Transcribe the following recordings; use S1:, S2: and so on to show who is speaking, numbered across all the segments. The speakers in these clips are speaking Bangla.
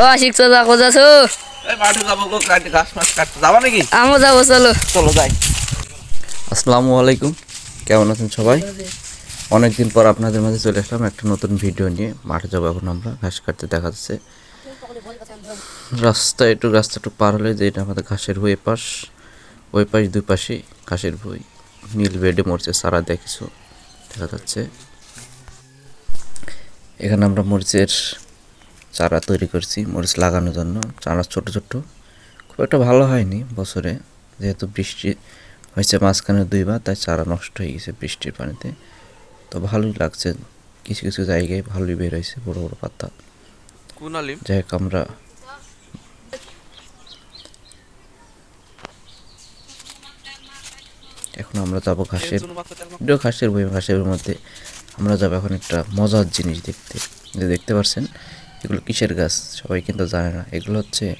S1: ও আশিক চাচা কোথা আছো
S2: যাব
S1: আমও চলো।
S2: চলো যাই।
S3: আসসালামু আলাইকুম। কেমন আছেন সবাই? অনেকদিন পর আপনাদের মাঝে চলে আসলাম একটা নতুন ভিডিও নিয়ে। মাঠে যাব এখন আমরা ঘাস কাটতে দেখা যাচ্ছে। রাস্তা একটু রাস্তা একটু পার হলে যে এটা আমাদের ঘাসের বই পাশ ওই পাশ দুই পাশে ঘাসের বই নীল বেডে মরছে সারা দেয় কিছু দেখা যাচ্ছে। এখানে আমরা মরিচের চারা তৈরি করছি মরিচ লাগানোর জন্য। চারা ছোট ছোট। খুব একটা ভালো হয়নি বছরে যেহেতু বৃষ্টি হয়েছে মাঝখানে দুইবার তাই চারা নষ্ট হয়ে গেছে বৃষ্টির পানিতে। তো ভালোই লাগছে কিছু কিছু জায়গায় ভালোই বের হয়েছে বড় বড় পাতা। যাই হোক আমরা এখন আমরা যাব ঘাসের এটাও ঘাসের বই ঘাসের মধ্যে আমরা যাব এখন একটা মজার জিনিস দেখতে। যে দেখতে পাচ্ছেন এগুলো কিসের গাছ? সবাই কিন্তু জানে না। এগুলো হচ্ছে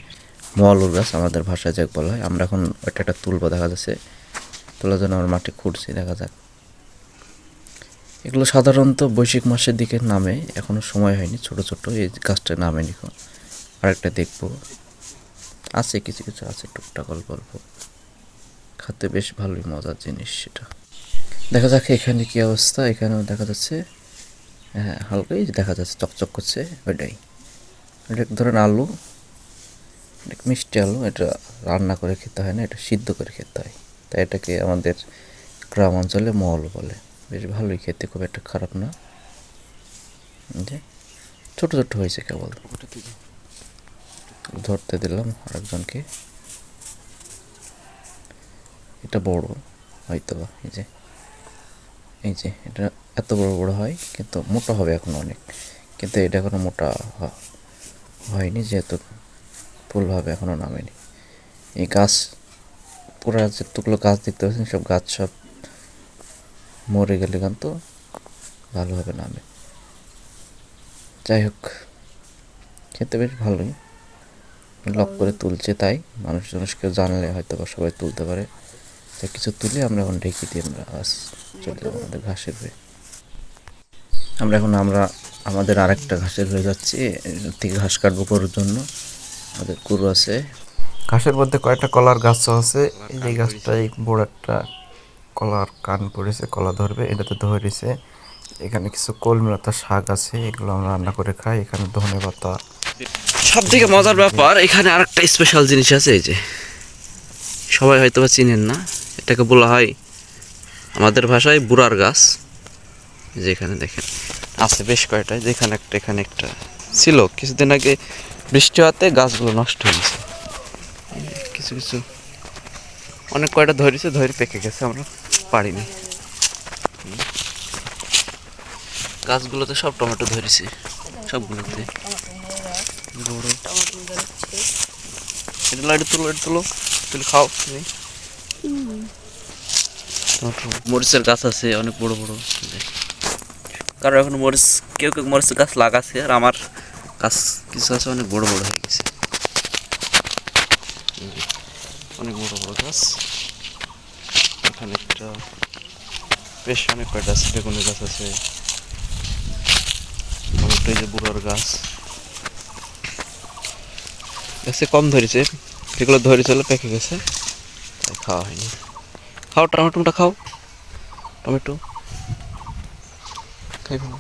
S3: মলুর গাছ, আমাদের ভাষায় যাক বলা হয়। আমরা এখন ওইটা একটা তুলবো, দেখা যাচ্ছে। তোলার জন্য আমরা মাঠে খুঁড়ছি, দেখা যাক। এগুলো সাধারণত বৈশাখ মাসের দিকে নামে, এখনও সময় হয়নি, ছোট ছোট। এই গাছটা নামে নিকো আরেকটা দেখব। আছে, কিছু কিছু আছে, টুকটাক, অল্প অল্প। খাতে বেশ ভালোই মজার জিনিস সেটা। দেখা যাক এখানে কি অবস্থা। এখানেও দেখা যাচ্ছে হ্যাঁ হালকাই দেখা যাচ্ছে, চকচক করছে, ওইটাই। এটা এক ধরনের আলু এটা মিষ্টি আলু এটা রান্না করে খেতে হয় না এটা সিদ্ধ করে খেতে হয়। তাই এটাকে আমাদের গ্রাম অঞ্চলে মল বলে। বেশ ভালোই খেতে খুব একটা খারাপ না। যে ছোট ছোট হয়েছে কেবল। ধরতে দিলাম আরেকজনকে। এটা বড় হয়তো বা এই যে। এই যে এটা এত বড় বড় হয় কিন্তু মোটা হবে এখন অনেক। কিন্তু এটা এখনও মোটা হয়নি যেহেতু ফুলভাবে এখনও নামেনি। এই গাছ, পুরা যেগুলো গাছ দেখতে পাচ্ছেন, সব গাছ সব মরে গেলে গান তো ভালোভাবে নামে। যাই হোক খেতে বেশ ভালোই। লক করে তুলছে তাই মানুষ মানুষ কেউ জানলে হয়তো বা সবাই তুলতে পারে। তো কিছু তুলে আমরা এখন ঢেকে দিই আমরা আস চলে যাব আমাদের ঘাসের হয়ে আমরা এখন আমরা আমাদের আরেকটা ঘাসের হয়ে যাচ্ছি থেকে ঘাস কাটবো করার জন্য। আমাদের কুরু আছে। ঘাসের মধ্যে কয়েকটা কলার গাছও আছে। এই যে গাছটা এই বড় একটা কলার কান পড়েছে কলা ধরবে এটাতে ধরেছে এখানে কিছু কলমি পাতা শাক আছে এগুলো আমরা রান্না করে খাই। এখানে ধনে পাতা।
S2: সব থেকে মজার ব্যাপার এখানে আরেকটা স্পেশাল জিনিস আছে এই যে। সবাই হয়তো বা চিনেন না এটাকে বলা হয় আমাদের ভাষায় বুড়ার গাছ। এই যে এখানে দেখেন। আছে বেশ কয়টা যেখানে একটা এখানে একটা ছিল। কিছুদিন আগে বৃষ্টি হওয়াতে গাছগুলো নষ্ট হয়ে গেছে। কিছু কিছু অনেক কয়টা ধরেছে ধরে পেকে গেছে আমরা পারিনি। গাছগুলোতে সব টমেটো ধরেছে সবগুলোতে। বড় এটা লাইট তুলো এটা তুলো তুলে খাও তুমি। টমেটো। মরিচের গাছ আছে অনেক বড় বড়। এই যে। কারও এখন মরিচ, কেউ কেউ মরিচ গাছ লাগাচ্ছে আর আমার গাছ কিছু আছে অনেক বড় বড় হয়ে গেছে। অনেক বড় বড় গাছ। এখানে একটা বেশ অনেক কয়টা আছে, বেগুনের গাছ আছে। অনেকটা যে বুড়োর গাছ। গাছে কম ধরেছে যেগুলো ধরেছিল পেকে গেছে খাওয়া হয়নি। খাও টমেটোটা খাও। টমেটো। খাই ভালো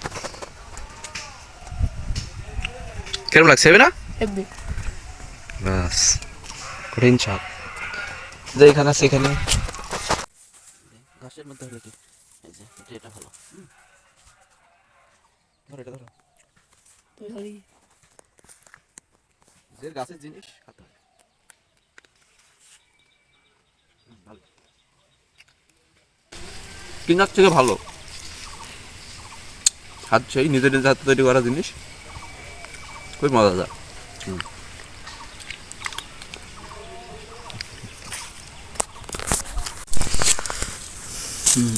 S2: কেমন লাগছে না? বাস কঠিন চাপ। যে এখানে আছে এখানে। ঘাসের মধ্যে হলো কি? এই যে এটা এটা ভালো হুম। ধরো এটা ধরো। যে গাছের জিনিস খাতে হয়। ভালো। কিনার থেকে ভালো। খাচ্ছেই নিজের নিজের হাতে তৈরি করা জিনিস। খুবই মজাদার।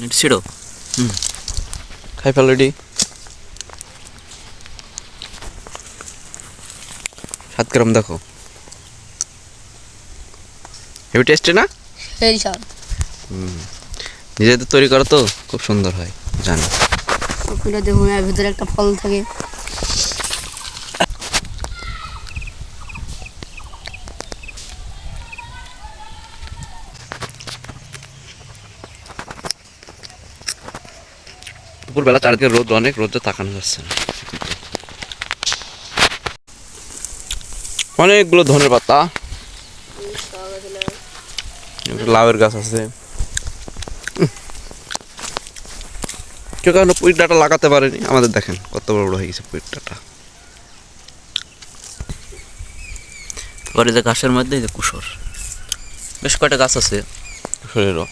S2: এটা ছিল খাই ফেল রেডি। সাত গ্রাম দেখো। হেভি টেস্টি না?
S1: সেই সব।
S2: নিজেদের তৈরি করা তো খুব সুন্দর হয় জানি।
S1: এটা দেখুন এর ভিতরে একটা ফল থাকে।
S2: দুপুরবেলা চারদিকে রোদ অনেক রোদে তাকানো যাচ্ছে না। অনেকগুলো ধনের পাতা লাউয়ের গাছ আছে। কেউ কেন পুইট ডাটা লাগাতে পারেনি। আমাদের দেখেন কত বড় বড় হয়ে গেছে পুইট ডাটা। এবারে যে ঘাসের মধ্যে যে কুসর বেশ কয়টা গাছ আছে? কুসরেরও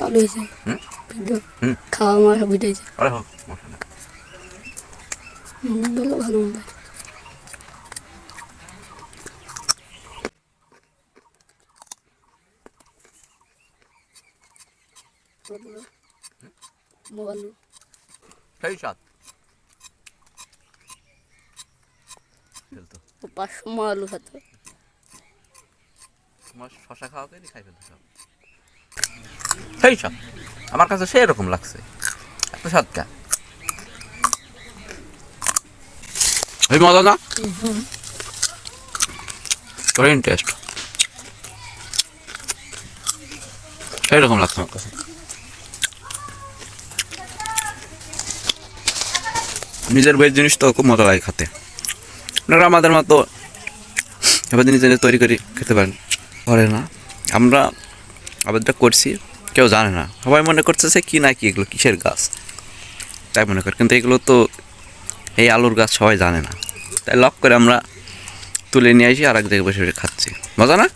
S1: চালু হয়েছে। ভিডিও খাওয়া সব ভিডিও
S2: আরে হোক।
S1: ভালো ভালো
S2: সেই স্বাদ। ফেলতো।
S1: পাঁচশো মোবাইল খেতে
S2: তোমার শশা খাওয়াকে খাই ফেলতে সব সেই স্বাদ আমার কাছে সেই রকম লাগছে এত স্বাদ ওই মজা না? ভেরি টেস্ট সেই রকম লাগছে আমার কাছে। নিজের ভেজ জিনিস তো খুব মজা লাগে খেতে। আপনারা আমাদের মতো এবার নিজে নিজে তৈরি করে খেতে পারেন। করে না। আমরা আবাদটা করছি, কেউ জানে না। সবাই মনে করতেছে কি না কি এগুলো, কিসের গাছ? তাই মনে করে। কিন্তু এগুলো তো এই আলুর গাছ সবাই জানে না। তাই লক করে আমরা তুলে নিয়ে আসি আর এক জায়গায় বসে বসে খাচ্ছি। মজা না?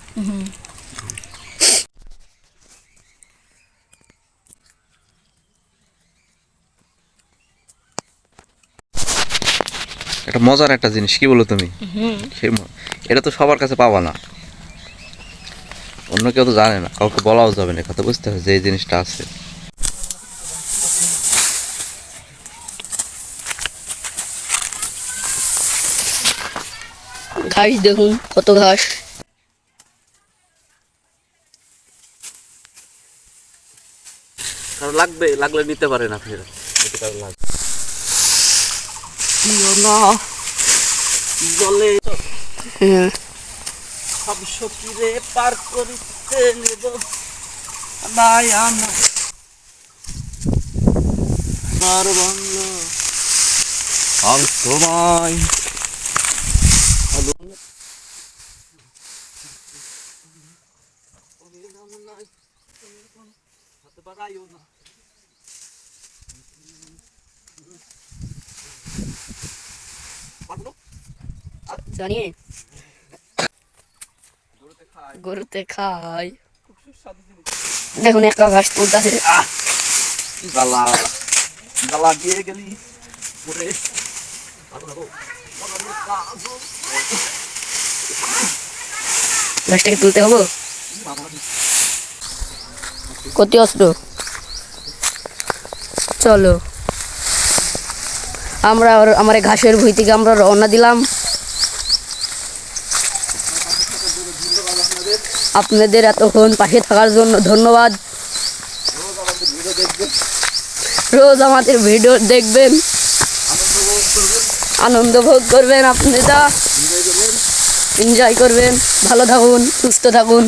S2: একটা মজার একটা জিনিস, কি বলো তুমি? এটা তো সবার কাছে পাবা না। অন্য কেউ তো জানে না, কাউকে বলাও যাবে না কথা বুঝতে হবে যে এই জিনিসটা আছে।
S1: ঘাস দেখুন কত ঘাস।
S2: লাগবে লাগলে নিতে পারে না জলে
S1: হ্যাঁ
S2: সব সকিরে পার করিতে নেব। মায়া না আমার বাংলা। আর তোমায়
S1: জানিয়ে। গরুতে খাই। দেখুন একটা ঘাস তুলতেছে।
S2: জ্বালা জ্বালা দিয়ে গেলি।
S1: ঘাসটাকে তুলতে চলো। আমরা আমার ঘাসের ভুই থেকে আমরা রওনা দিলাম। আপনাদের এতক্ষণ পাশে থাকার জন্য ধন্যবাদ। রোজ আমাদের ভিডিও দেখবেন। আনন্দ ভোগ করবেন আপনারা। এনজয় করবেন ভালো থাকুন সুস্থ থাকুন।